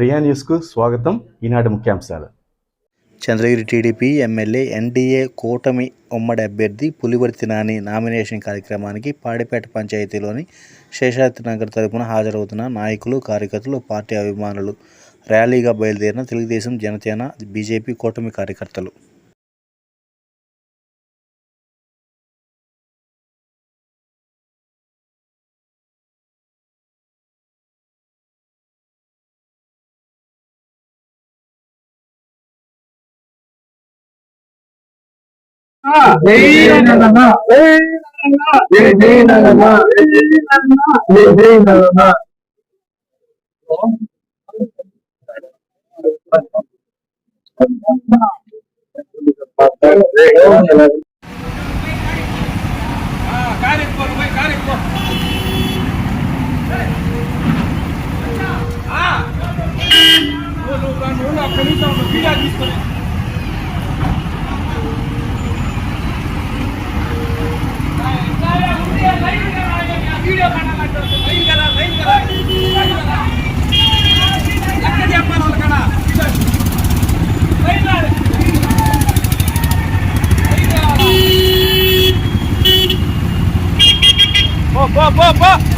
ప్రియా న్యూస్కు స్వాగతం. ఈనాటి ముఖ్యాంశాలు. చంద్రగిరి టీడీపీ ఎమ్మెల్యే ఎన్డీఏ కూటమి ఉమ్మడి అభ్యర్థి పులివర్తి నాని నామినేషన్ కార్యక్రమానికి పాడిపేట పంచాయతీలోని శేషాద్రి నగర్ తరపున హాజరవుతున్న నాయకులు కార్యకర్తలు పార్టీ అభిమానులు. ర్యాలీగా బయలుదేరిన తెలుగుదేశం జనసేన బీజేపీ కూటమి కార్యకర్తలు. ఒక్క నిమిషం వీడియో తీసుకొని 不要不要不。要